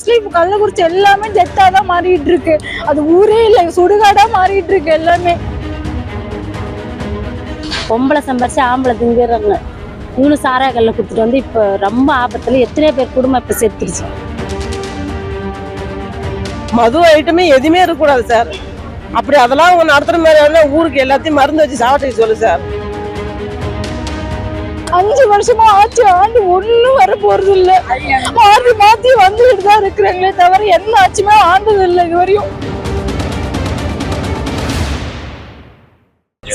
Mostly Kallakurichi எல்லாமே டெத்தா தான் மாறிட்டு இருக்கு அது ஊரே இல்லை சுடுகாடா மாறிட்டு இருக்கு எல்லாமே. பொம்பளை சம்பாரிச்சு ஆம்பளை திங்கிறாங்க இவனும் சாராய கல்ல கொடுத்துட்டு வந்து இப்போ ரொம்ப ஆபத்துல எத்தனை பேர் குடும்பம் இப்போ செத்துருச்சு. மது ஐட்டமே எதுவுமே இருக்கக்கூடாது சார். அப்படி அதெல்லாம் அவங்க நடத்துற மாதிரி ஊருக்கு எல்லாத்தையும் மருந்து வச்சு சாப்பிட்டு சொல்லு சார். அஞ்சு வருஷமா ஆட்சி ஆண்டு ஒண்ணும் வர போறது இல்ல மாற்றி மாத்தி வந்துகிட்டு தான் இருக்கிறாங்களே தவிர எந்த ஆட்சியுமே ஆண்டது இல்லை இது வரையும்.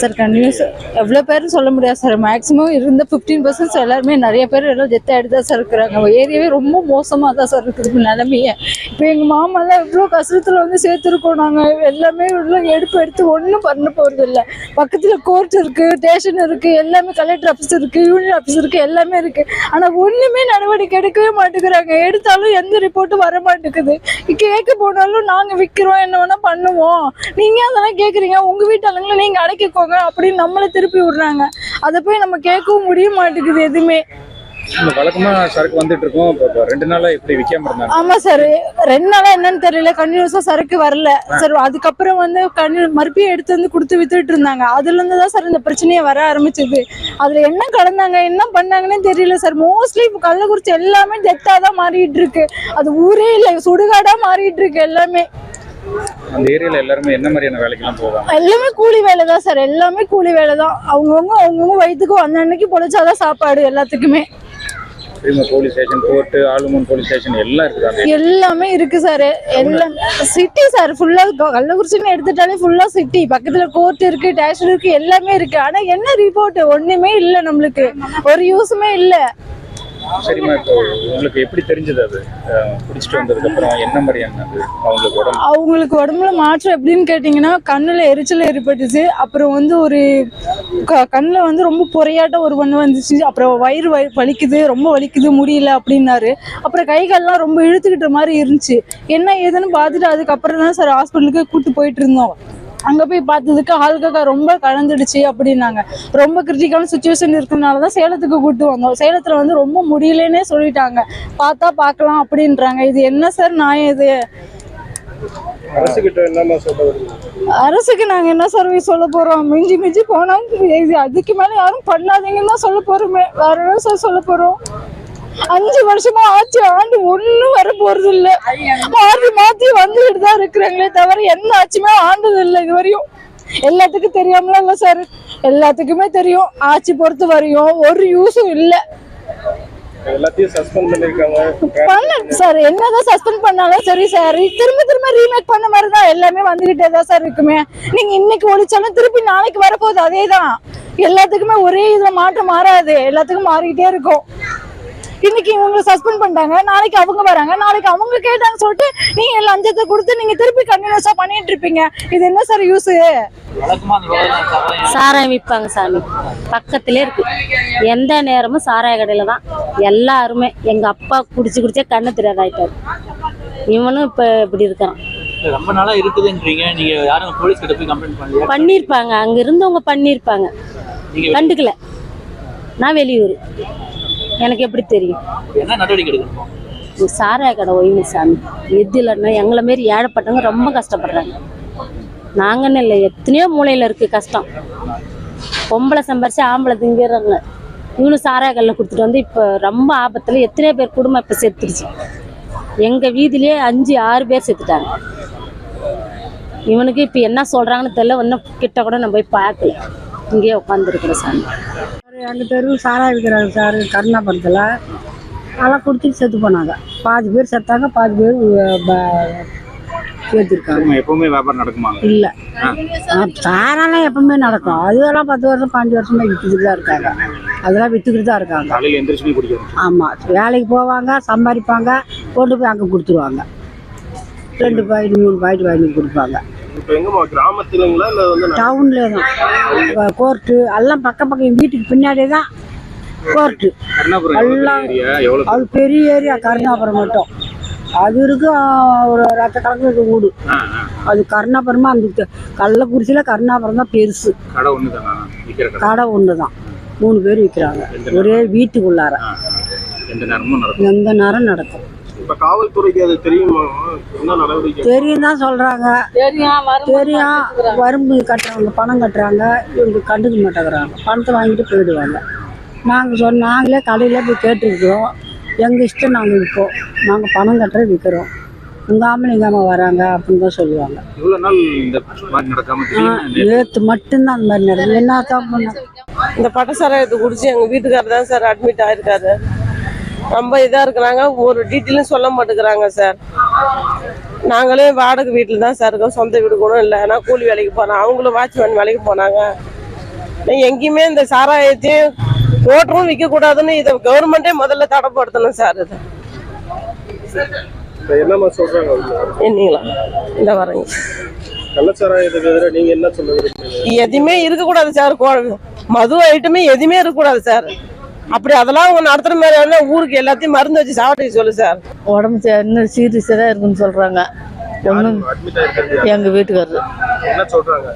சார் கண்டினியூஸ் எவ்வளோ பேரும் சொல்ல முடியாது சார் மேக்ஸிமம் இருந்த ஃபிஃப்டீன் பர்சன்ட் எல்லாருமே நிறைய பேர் எல்லாம் டெத் ஆகிட்டு தான் சார் இருக்கிறாங்க ஏரியாவே ரொம்ப மோசமாக தான் சார் இருக்குது நிலமையே. இப்போ எங்கள் மாமாலாம் எவ்வளோ கஷ்டத்தில் வந்து சேர்த்துருக்கோம் நாங்கள் எல்லாமே இவ்வளோ எடுப்பு எடுத்து ஒன்றும் பண்ண போகிறது இல்லை. பக்கத்தில் கோர்ட் இருக்குது ஸ்டேஷன் இருக்குது எல்லாமே கலெக்டர் ஆஃபீஸ் இருக்குது யூனியன் ஆஃபீஸ் இருக்குது எல்லாமே இருக்குது ஆனால் ஒன்றுமே நடவடிக்கை எடுக்கவே மாட்டேங்கிறாங்க. எடுத்தாலும் எந்த ரிப்போர்ட்டும் வர மாட்டேங்குது. கேட்க போனாலும் நாங்கள் விற்கிறோம் என்ன வேணால் பண்ணுவோம். நீங்கள் அதெல்லாம் கேட்குறீங்க உங்கள் வீட்டாளங்களை நீங்கள் அடைக்க அடைக்கிக்கோங்க அப்படின்னு நம்மளை திருப்பி விடுறாங்க. அதை போய் நம்ம கேட்கவும் முடிய மாட்டேங்குது எதுவுமே. இந்த வழக்கமா சரக்கு வந்துட்டு இருக்கோம். ரெண்டு நாளா இப்படி விற்காம இருந்தாங்க. ஆமா சார் ரெண்டு நாளா என்னன்னு தெரியல. கண்டினியூஸா சரக்கு வரல. சார் அதுக்கப்புறம் வந்து கண்டினியூ மறுபடியும் எடுத்து வந்து கொடுத்து வித்துட்டு இருந்தாங்க. அதுல இருந்து தான் சார் இந்த பிரச்சனையே வர ஆரம்பிச்சது. அதுல என்ன கலந்தாங்க என்ன பண்ணாங்கன்னே தெரியல சார் மோஸ்ட்லி இப்போ கள்ளக்குறிச்சி எல்லாமே டெத்தா தான் மாறிட்டு இருக்கு. அது ஊரே இல்லை சுடுகாடா மாறிட்டு இருக்கு எல்லாமே. அந்த ஏரியால எல்லாருமே என்ன மாதிரியான வேலைக்கெல்லாம் போவாங்க? எல்லாமே கூலி வேலை தான் சார். எல்லாமே கூலி வேலை தான் அவங்கவுங்க அவங்கவுங்க வயிற்றுக்கும் அன்னன்னைக்கு பொழைச்சாதான் சாப்பாடு எல்லாத்துக்குமே. போலீஸ் ஸ்டேஷன் கோர்ட்டு ஆளுமன் போலீஸ் ஸ்டேஷன் எல்லாம் இருக்குதாங்க எல்லாமே இருக்கு சார். எல்லாம் சிட்டி சார். ஃபுல்லா கள்ளக்குறிச்சின்னு எடுத்துட்டாலே ஃபுல்லா சிட்டி பக்கத்துல கோர்ட் இருக்கு ஸ்டேஷன் இருக்கு எல்லாமே இருக்கு. ஆனா என்ன ரிப்போர்ட் ஒண்ணுமே இல்ல நம்மளுக்கு. ஒரு யூஸுமே இல்ல. சரிம்மா இப்போ உங்களுக்கு எப்படி தெரிஞ்சது அது? குடிச்சிட்டு வந்ததுக்கு அப்புறம் என்ன மாதிரியான அது? அவங்களுக்கு உடம்பு? அவங்களுக்கு உடம்புல மாற்றம் எப்படின்னு கேட்டிங்கன்னா கண்ணில் எரிச்சல் ஏற்பட்டுச்சு. அப்புறம் வந்து ஒரு க கண்ணில் வந்து ரொம்ப பொறையாட்டம் ஒரு ஒன்று வந்துச்சு. அப்புறம் வயிறு வலிக்குது ரொம்ப வலிக்குது முடியல அப்படின்னாரு. அப்புறம் கைகள்லாம் ரொம்ப இழுத்துக்கிட்ட மாதிரி இருந்துச்சு. என்ன ஏதுன்னு பார்த்துட்டு அதுக்கப்புறம் தான் சார் ஹாஸ்பிட்டலுக்கு கூட்டு போயிட்டு இருந்தோம். அங்கே போய் பார்த்ததுக்கு ஆளுக்கா ரொம்ப கலந்துடுச்சு அப்படின்னாங்க. ரொம்ப கிரிட்டிக்கலான சுச்சுவேஷன் இருக்கனால தான் சேலத்துக்கு கூட்டு வந்தோம். சேலத்தில் வந்து ரொம்ப முடியலன்னே சொல்லிட்டாங்க. பார்த்தா பார்க்கலாம் அப்படின்றாங்க. இது என்ன சார் நியாயம் இது? அரசுக்கு நாங்க என்ன சர்வீஸ் சொல்ல போறோம்? மிஞ்சி மிஞ்சி போனா அதுக்கு மேல யாரும் பண்ணாதீங்கன்னு தான் சொல்ல போறோமே. வேற என்ன சார் சொல்ல போறோம்? அஞ்சு வருஷமா ஆட்சி ஆண்டு ஒண்ணும் வர போறது இல்ல மாற்றி மாத்தி வந்துகிட்டு தான் இருக்கிறாங்களே தவிர எந்த ஆட்சியுமே ஆண்டது இல்லை இது வரையும் எல்லாத்துக்கும் தெரியாமலாம் இல்ல சார் எல்லாத்துக்குமே தெரியும். ஆட்சி பொறுத்த வரையும் ஒரு யூஸும் இல்லை. சார் என்னதான் சஸ்பெண்ட் பண்ணாலும் சரி சார் திரும்ப திரும்ப ரீமேக் பண்ண மாதிரி தான் எல்லாமே வந்துகிட்டே தான் சார் இருக்குமே. நீங்க இன்னைக்கு ஒழிச்சாலும் திருப்பி நாளைக்கு வரப்போகுது அதே தான் எல்லாத்துக்குமே ஒரே இதுல மாற்றம் மாறாது. எல்லாத்துக்கும் மாறிக்கிட்டே இருக்கும். இன்னைக்கு இவங்க சஸ்பெண்ட் பண்ணிட்டாங்க நாளைக்கு அவங்க வராங்க நாளைக்கு அவங்க கேட்டாங்க சொல்லிட்டு நீங்க லஞ்சத்தை கொடுத்து நீங்க திருப்பி கண்டினியூஸா பண்ணிட்டு இருப்பீங்க. இது என்ன சார் யூஸ் சாராயம் விற்பாங்க சாமி. பக்கத்திலே இருக்கு. எந்த நேரமும் சாராய கடையில தான். எல்லாருமே. எங்க அப்பா குடிச்சு குடிச்சே கண்ணு தெரியாத ஆயிட்டாரு. இவனும் இப்ப இப்படி இருக்கான் இல்ல, ரொம்ப நாளா இருக்குதுன்றீங்க. நீங்க யாரும் போலீஸ் கிட்ட போய் கம்ப்ளைண்ட் பண்ணலையா? பண்ணியிருப்பாங்க அங்க இருந்தவங்க பண்ணியிருப்பாங்க நீங்க கண்டுக்கல. நான் வெளியூர். எனக்கு எப்படி தெரியும்? சாராய கடை ஒய்னு சாமி. எது இல்லைன்னா எங்களை மாரி ஏழைப்பட்டவங்க ரொம்ப கஷ்டப்படுறாங்க. நாங்கன்னு இல்லை எத்தனையோ மூலையில் இருக்குது கஷ்டம். பொம்பளை சம்பாரிச்சு ஆம்பளை திங்கிறாங்க. இவனும் சாராய கல்ல கொடுத்துட்டு வந்து இப்போ ரொம்ப ஆபத்தில் எத்தனையோ பேர் குடும்பம் இப்போ செத்துருச்சு. எங்கள் வீதியிலே அஞ்சு ஆறு பேர் செத்துட்டாங்க. இவனுக்கு இப்போ என்ன சொல்கிறாங்கன்னு தெரியல இன்னும் கிட்ட கூட நான் போய் பார்க்கல. இங்கேயே உட்காந்துருக்குறேன் சாமி. எங்கள் தெருவில் சாராய விற்கிறாங்க சார் கருணாபுரத்தில் அதெல்லாம் குடிச்சிட்டு செத்து போனாங்க. பாதி பேர் செத்தாங்க பாதி பேர் சேர்த்துருக்காங்க எப்பவுமே வியாபாரம் நடக்குமாங்க இல்லை. சாராலாம் எப்பவுமே நடக்கும். அதுவெல்லாம் பத்து வருஷம் பாஞ்சு வருஷமா விற்றுக்கிட்டு தான் இருக்காங்க. அதெல்லாம் விற்றுக்கிட்டு தான் இருக்காங்க. ஆமாம் வேலைக்கு போவாங்க சம்பாதிப்பாங்க கொண்டு போய் அங்கே கொடுத்துருவாங்க. ரெண்டு பாக்கெட் மூணு பாக்கெட் வாங்கி கொடுப்பாங்க. இப்போ எங்கம்மா கிராமத்துலங்களா இல்லை வந்து டவுன்லேயே தான் கோர்ட்டு எல்லாம் பக்கம் பக்கம் வீட்டுக்கு பின்னாடியே தான் கோர்ட்டு எல்லாம் அது பெரிய ஏரியா கருணாபுரம் மட்டும். அது இருக்கு ஆ, ஒரு ரத்த கணக்கு இருக்கு வீடு அது கருணாபுரமா அந்த கள்ளக்குறிச்சியில் கருணாபுரம் தான் பெருசு. கடை ஒன்று தானா விற்கிற கடை. கடை ஒன்று தான் மூணு பேர் விற்கிறாங்க ஒரே வீட்டுக்குள்ளார. எந்த நேரம் நடக்கும்? இப்ப காவல்துறைக்கு அது தெரியுமா? என்ன நடவடிக்கை? தெரியும் தான் சொல்றாங்க தெரியும். வரும்பு கட்டுறவங்க பணம் கட்டுறாங்க. இவங்க கண்டுக்க மாட்டேங்கிறாங்க. பணத்தை வாங்கிட்டு போயிடுவாங்க. நாங்கள் சொன்ன நாங்களே கடையில் போய் கேட்டுருக்கிறோம். எங்கள் இஷ்டம் நாங்கள் விற்போம் நாங்கள் பணம் கட்டுற விற்கிறோம் உங்கள் ஆம்பளை எங்கள் அம்மா வராங்க அப்படின்னு தான் சொல்லுவாங்க. இவ்வளவு நாள் இந்த மாதிரி நடக்காம திடீர்னு நேற்று மட்டும்தான் அந்த மாதிரி நடக்குது என்ன தான் பண்ண இந்த பட்டசாராயத்தை குடிச்சு எங்க வீட்டுக்காரர் தான் சார் அட்மிட் ஆயிருக்காரு. ரொம்ப இதா இருக்கிறாங்க. ஒரு டீட்டெயிலும் சொல்ல மாட்டேங்கிறாங்க சார். நாங்களே வாடகை வீட்டில் தான் சார் இருக்கோம். சொந்த வீடு கூட இல்லை. நான் கூலி வேலைக்கு போனேன் அவங்களும் வாட்ச்மேன் வேலைக்கு போனாங்க. எங்கேயுமே இந்த சாராயத்தையும் ஓட்டரும் விற்கக்கூடாதுன்னு இதை கவர்மெண்ட்டே முதல்ல தடைப்படுத்தணும் சார் இது. என்னம்மா சொல்றாங்க? என்னங்களா? இந்த வரேங்க. எதுவுமே இருக்கக்கூடாது சார். மது ஐட்டமே எதுவுமே இருக்கக்கூடாது சார். அப்படி அதெல்லாம் அவங்க நடத்துற மாதிரி இருந்தா ஊருக்கு எல்லாத்தையும் மருந்து வச்சு சாப்பிட்டு சொல்லு சார். உடம்பு இன்னும் சீரியஸாக தான் இருக்குன்னு சொல்கிறாங்க ஒன்றும்? எங்கள் வீட்டுக்காரரு. என்ன சொல்றாங்க?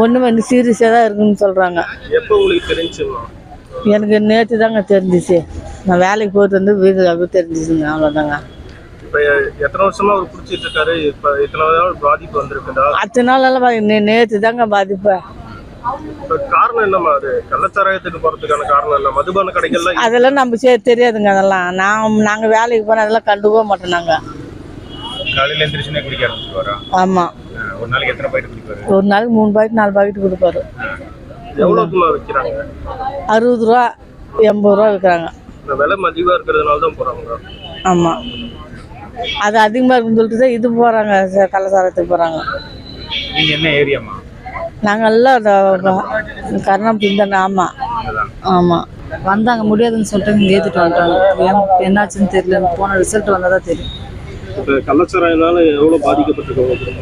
ஒன்றும் இன்னும் சீரியஸாக தான் இருக்குன்னு சொல்கிறாங்க எப்ப உங்களுக்கு தெரிஞ்சுமா எனக்கு நேற்று தாங்க தெரிஞ்சிச்சு. நான் வேலைக்கு போயிட்டு வந்து வீட்டுக்கு தெரிஞ்சிச்சுங்க அவ்வளோதாங்க இப்ப எத்தனை வருஷமா அவர் குடிச்சிட்டு இருக்காரு? இப்ப இத்தனை நாள் பாதிப்பு வந்திருக்குதா? அத்தனை நாளெல்லாம் பா- நே நேற்று தாங்க பாதிப்பு. காரணம் என்னம்மா அது? கள்ளச்சாராயத்துக்கு போறதுக்கான காரணம் என்ன? மதுபான கடைகள்லாம் அதெல்லாம் சரி தெரியாதுங்க அதெல்லாம். நான் நாங்கள் வேலைக்கு போனால் அதெல்லாம் கண்டுக்கவே மாட்டோம் நாங்கள் காலையில எந்திரிச்சுனே குடிக்க ஆரம்பிச்சுவாரா ஆமாம் அஹ் ஒரு நாளைக்கு எத்தனை பாக்கெட் குடிப்பாரு? ஒரு நாளைக்கு மூணு பாக்கெட் நாலு பாக்கெட் கொடுப்பாரு. எவ்வளவுக்குமா விற்கிறாங்க அறுபது ரூபா எண்பது ரூபா விற்கிறாங்க விலை இருக்கிறதுனால தான் போறாங்க ஆமாம் அது அதிகமாக இருக்குன்னு சொல்லிட்டு தான் இது போகிறாங்க கள்ளசாரத்துக்கு போகிறாங்க நீங்க என்ன ஏரியாமா நாங்கள் எல்லாம் கருணாபுரம் தானே ஆமாம் ஆமாம் வந்தாங்க முடியாதுன்னு சொல்லிட்டு இங்கே ஏற்றிட்டு வந்துட்டாங்க. ஏன் என்னாச்சுன்னு தெரியல. போன ரிசல்ட் வந்தால் தான் தெரியும்?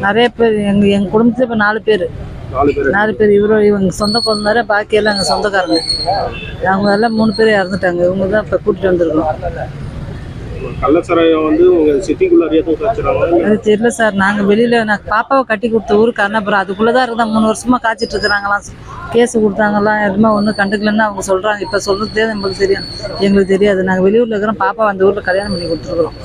நிறைய பேர் எங்கள் எங்கள் குடும்பத்தில் இப்போ நாலு பேர். நாலு பேர். இவரும் இவங்க சொந்த குழந்தாரு பாக்கி எல்லாம் சொந்தக்காரங்க. அவங்க எல்லாம் மூணு பேர் இறந்துட்டாங்க. இவங்க தான் இப்போ கூட்டிட்டு வந்திருக்கோம். கள்ளச்சாராயம் வந்து உங்க சிட்டிக்குள்ள அறியாத அது தெரியல சார். நாங்கள் வெளியில் நான் பாப்பாவை கட்டி கொடுத்த ஊருக்கு அண்ணபுரம் அதுக்குள்ளதான் இருந்தா மூணு வருஷமா காய்ச்சிட்டு இருக்கிறாங்களாம் கேஸ் கொடுத்தாங்கலாம் எதுவுமே ஒன்றும் கண்டுக்கலன்னு அவங்க சொல்கிறாங்க இப்போ சொல்கிறது நம்மளுக்கு தெரியும் எங்களுக்கு தெரியாது. நாங்கள் வெளியூரில் இருக்கிறோம். பாப்பா அந்த ஊரில் கல்யாணம் பண்ணி கொடுத்துருக்குறோம்.